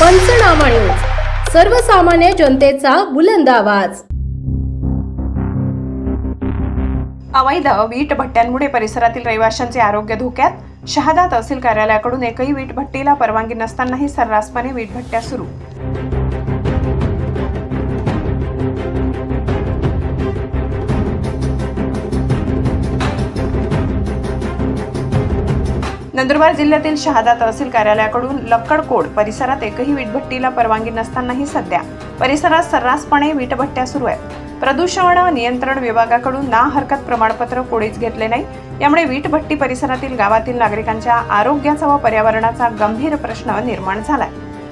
पंचनामा न्यूज. सर्वसामान्य जनतेचा बुलंद आवाज. अवैध वीट भट्ट्यांमुळे परिसरातील रहिवाशांचे आरोग्य धोक्यात. शहादा तहसील कार्यालयाकडून एकही वीट भट्टीला परवानगी नसतानाही सर्रासपणे वीट भट्ट्या सुरू. नंदुरबार जिल्ह्यातील शहादा तहसील कार्यालयाकडून लक्कडकोड परिसरात एकही वीटभट्टीला परवानगी नसतानाही सध्या परिसरात सर्रासपणे वीटभट्ट्या सुरू आहेत. प्रदूषण नियंत्रण विभागाकडून ना हरकत प्रमाणपत्र कोणीच घेतले नाही. यामुळे वीटभट्टी परिसरातील गावातील नागरिकांच्या आरोग्याचा व पर्यावरणाचा गंभीर प्रश्न निर्माण झालाय.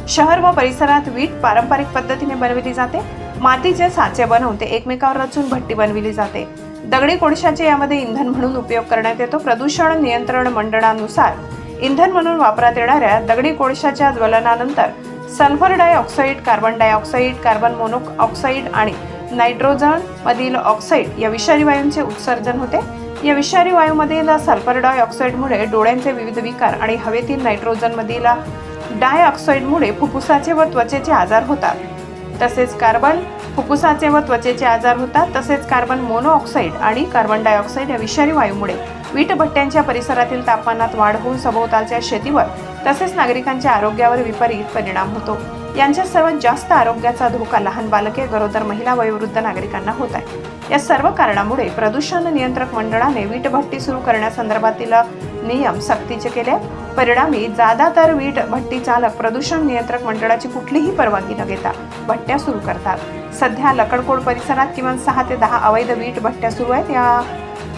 शहर व परिसरात वीट पारंपरिक पद्धतीने बनविली जाते. मातीचे साचे बनवून ते एकमेकावर रचून भट्टी बनविली जाते. दगडी कोळशाचे यामध्ये इंधन म्हणून उपयोग करण्यात येतो. प्रदूषण नियंत्रण मंडळानुसार इंधन म्हणून वापरात येणाऱ्या दगडी कोळशाच्या ज्वलनानंतर sulphur dioxide carbon dioxide carbon monoxide आणि नायट्रोजन मधील ऑक्साईड या विषारी वायूंचे उत्सर्जन होते. या विषारी वायूमधील सल्फर डायऑक्साईडमुळे डोळ्यांचे विविध विकार आणि हवेतील नायट्रोजनमधील डायऑक्साईडमुळे फुफ्फुसाचे व त्वचेचे आजार होतात. तसेच कार्बन फुफ्फुसाचे व त्वचेचे आजार होतात. तसेच कार्बन मोनोऑक्साईड आणि कार्बन डायऑक्साईड या विषारी वायूमुळे वीटभट्ट्यांच्या परिसरातील तापमानात वाढ होऊन सभोवतालच्या शेतीवर तसेच नागरिकांच्या आरोग्यावर विपरीत परिणाम होतो. यांच्या सर्वात जास्त आरोग्याचा धोका लहान बालके गरोदर महिला वयोवृद्ध नागरिकांना होत आहे. या सर्व कारणामुळे प्रदूषण नियंत्रक मंडळाने वीटभट्टी सुरू करण्यासंदर्भातील नियम सक्तीचे केले परिणामी जादातर वीट भट्टी चालक प्रदूषण नियंत्रक मंडळाची कुठलीही परवानगी न घेता भट्ट्या सुरू करतात. सध्या लकडकोड परिसरात किमान सहा ते दहा अवैध वीट भट्ट्या सुरू आहेत. या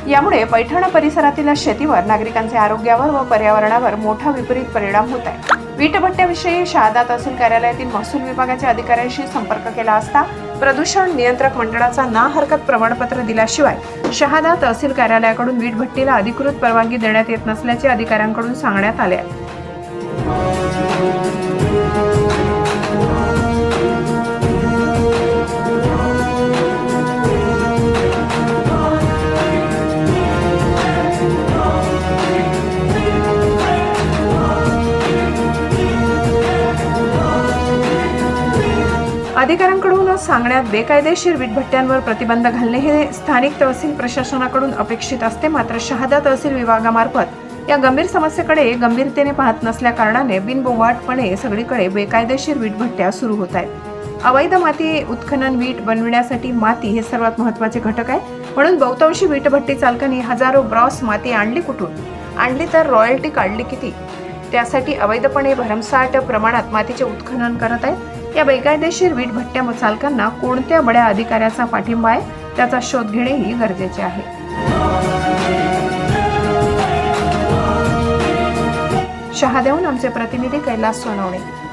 यामुळे पैठण परिसरातील शेतीवर नागरिकांच्या आरोग्यावर व पर्यावरणावर मोठा विपरीत परिणाम होत आहे. वीटभट्ट्याविषयी शहादा तहसील कार्यालयातील महसूल विभागाच्या अधिकाऱ्यांशी संपर्क केला असता प्रदूषण नियंत्रक मंडळाचा ना हरकत प्रमाणपत्र दिल्याशिवाय शहादा तहसील कार्यालयाकडून वीटभट्टीला अधिकृत परवानगी देण्यात येत नसल्याचे अधिकाऱ्यांकडून सांगण्यात आले आहे. अधिकाऱ्यांकडून सांगण्यात बेकायदेशीर वीटभट्ट्यांवर प्रतिबंध घालणे हे स्थानिक तहसील प्रशासनाकडून अपेक्षित असते. मात्र शहादा तहसील विभागामार्फत या गंभीर समस्येकडे गंभीरतेने पाहत नसल्या कारणाने बिनबोवाटपणे सगळीकडे बेकायदेशीर वीटभट्ट्या सुरू होत आहेत. अवैध माती उत्खनन वीट बनविण्यासाठी माती हे सर्वात महत्त्वाचे घटक आहे. म्हणून बहुतांशी वीटभट्टी चालकांनी हजारो ब्रॉस माती आणली कुठून? आणली तर रॉयल्टी काढली किती? त्यासाठी अवैधपणे भरमसाठ प्रमाणात मातीचे उत्खनन करत आहेत. या बेकायदेशीर वीट भट्ट्या चालकांना कोणत्या बड्या अधिकाऱ्याचा पाठिंबा आहे त्याचा शोध घेणेही गरजेचे आहे. शहाद्याहून आमचे प्रतिनिधी कैलास सोनवणे.